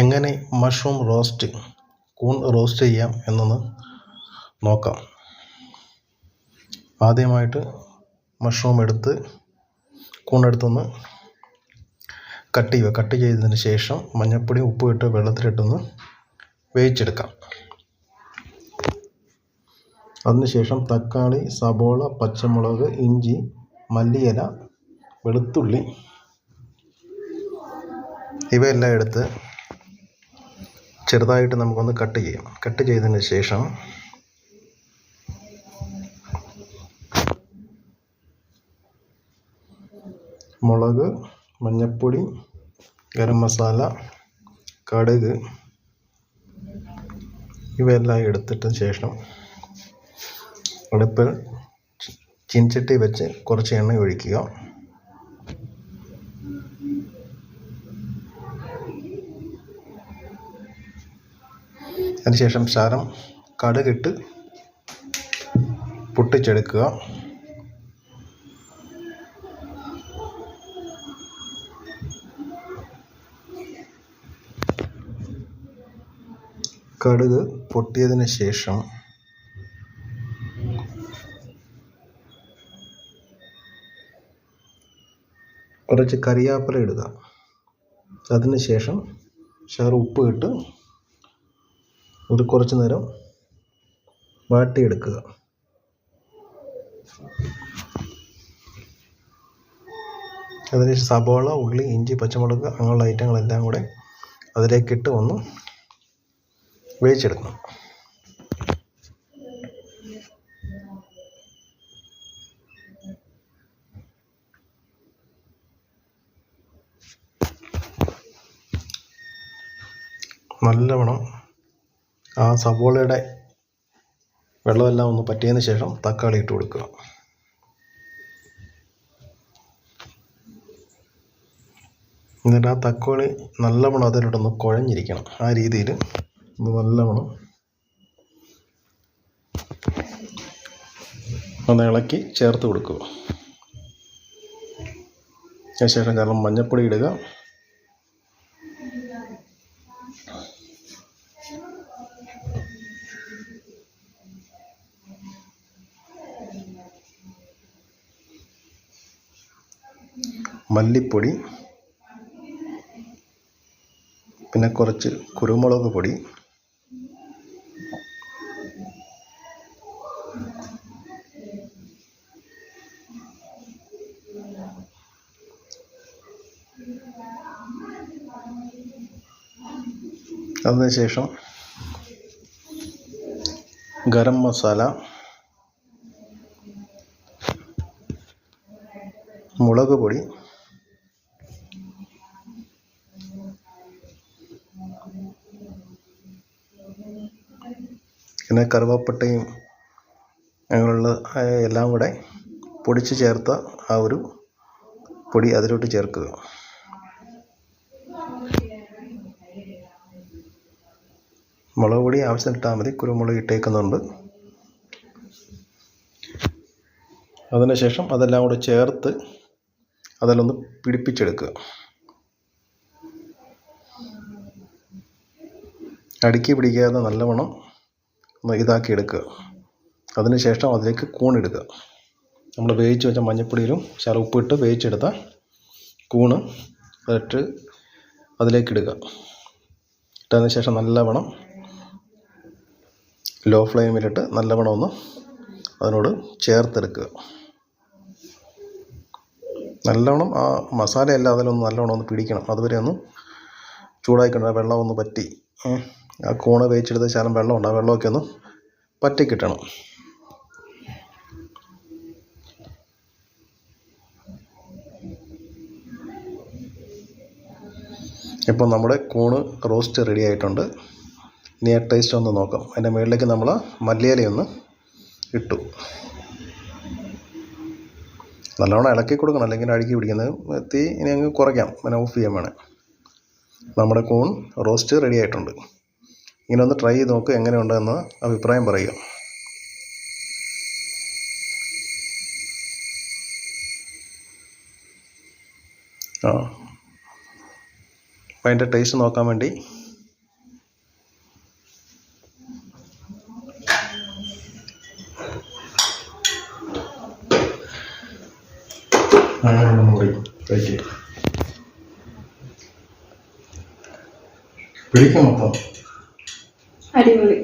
എങ്ങനെ mushroom roast കൂൺ roast ചെയ്യാം എന്നൊന്ന് നോക്കാം. ആദ്യമായിട്ട് മഷ്റൂം എടുത്ത് കൂണെടുത്തൊന്ന് കട്ട് ചെയ്യുക. കട്ട് ചെയ്തതിന് ശേഷം മഞ്ഞൾപ്പൊടി ഉപ്പും ഇട്ട് വെള്ളത്തിലിട്ടൊന്ന് വേവിച്ചെടുക്കാം. അതിനുശേഷം തക്കാളി സബോള പച്ചമുളക് ഇഞ്ചി മല്ലിയില വെളുത്തുള്ളി ഇവയെല്ലാം എടുത്ത് ചെറുതായിട്ട് നമുക്കൊന്ന് കട്ട് ചെയ്യാം. കട്ട് ചെയ്തതിന് ശേഷം മുളക് മഞ്ഞപ്പൊടി ഗരം മസാല കടുക് ഇവയെല്ലാം എടുത്തിട്ട ശേഷം അടുപ്പിൽ ചീനച്ചട്ടി വെച്ച് കുറച്ച് എണ്ണ ഒഴിക്കുക. അതിനുശേഷം ശകലം കടുകിട്ട് പൊട്ടിച്ചെടുക്കുക. കടുക് പൊട്ടിയതിന് ശേഷം കുറച്ച് കറിവേപ്പില ഇടുക. അതിനുശേഷം ശേഷം ഉപ്പ് ഇട്ട് ഒരു കുറച്ച് നേരം വാട്ടിയെടുക്കുക. അതിനുശേഷം സബോള ഉള്ളി ഇഞ്ചി പച്ചമുളക് അങ്ങനെയുള്ള ഐറ്റങ്ങളെല്ലാം കൂടെ അതിലേക്കിട്ട് ഒന്ന് വേവിച്ചെടുക്കണം. നല്ലവണ്ണം ആ സവോളയുടെ വെള്ളമെല്ലാം ഒന്ന് പറ്റിയതിന് ശേഷം തക്കാളി ഇട്ട് കൊടുക്കുക. എന്നിട്ട് ആ തക്കാളി നല്ലവണ്ണം അതിലോട്ടൊന്ന് കുഴഞ്ഞിരിക്കണം. ആ രീതിയിൽ ഒന്ന് നല്ലവണ്ണം ഒന്ന് ഇളക്കി ചേർത്ത് കൊടുക്കുക. അതിനുശേഷം കാരണം മഞ്ഞൾപ്പൊടി ഇടുക. മല്ലിപ്പൊടി പിന്നെ കുറച്ച് കുരുമുളക് പൊടി അതിനുശേഷം ഗരം മസാല മുളക് പൊടി. പിന്നെ കറുവപ്പട്ടയും അങ്ങനെയുള്ള എല്ലാം കൂടെ പൊടിച്ച് ചേർത്ത ആ ഒരു പൊടി അതിലോട്ട് ചേർക്കുക. മുളക് പൊടി ആവശ്യത്തിനിട്ടാൽ മതി. കുരുമുളക് ഇട്ടേക്കുന്നുണ്ട്. അതിനുശേഷം അതെല്ലാം കൂടെ ചേർത്ത് അതിലൊന്ന് പിടിപ്പിച്ചെടുക്കുക. അടുക്കി പിടിക്കാതെ നല്ലവണ്ണം ഒന്ന് ഇതാക്കി എടുക്കുക. അതിനുശേഷം അതിലേക്ക് കൂണിടുക നമ്മൾ വേവിച്ച് വെച്ച മഞ്ഞൾപ്പൊടിയിലും ശാല ഉപ്പിട്ട് വേവിച്ചെടുത്ത കൂണ് അതിട്ട് അതിലേക്ക് ഇടുക. ഇട്ടതിന് ശേഷം നല്ലവണ്ണം ലോ ഫ്ലെയിമിലിട്ട് നല്ലവണ്ണം ഒന്ന് അതിനോട് ചേർത്തെടുക്കുക. നല്ലവണ്ണം ആ മസാലയെല്ലാം അതിലൊന്ന് നല്ലവണ്ണം ഒന്ന് പിടിക്കണം. അതുവരെ ഒന്ന് ചൂടായിക്കൊണ്ട് ആ വെള്ളം ഒന്ന് പറ്റി. ആ കൂണ് വേവിച്ചെടുത്ത ശകലം വെള്ളമുണ്ട് ആ വെള്ളമൊക്കെ ഒന്ന് പറ്റി കിട്ടണം. ഇപ്പോൾ നമ്മുടെ കൂണ് റോസ്റ്റ് റെഡി ആയിട്ടുണ്ട്. ആ ടേസ്റ്റ് ഒന്ന് നോക്കാം. അതിന്റെ മുകളിലേക്ക് നമ്മൾ മല്ലിയിലയൊന്ന് ഇട്ടു. നല്ലവണ്ണം ഇളക്കി കൊടുക്കണം. അല്ലെങ്കിൽ അഴുക്കി പിടിക്കുന്നത് തീ ഇനി അങ്ങ് കുറയ്ക്കാം. പിന്നെ ഓഫ് ചെയ്യാൻ വേണേ. നമ്മുടെ കൂൺ റോസ്റ്റ് റെഡി ആയിട്ടുണ്ട്. ഇങ്ങനെ ഒന്ന് ട്രൈ ചെയ്ത് നോക്കുക എങ്ങനെയുണ്ടെന്ന് അഭിപ്രായം പറയുക. ആ. അപ്പം അതിന്റെ ടേസ്റ്റ് നോക്കാൻ വേണ്ടി മൂടി കഴിക്കുക പിടിക്കും മൊത്തം. അടിപൊളി.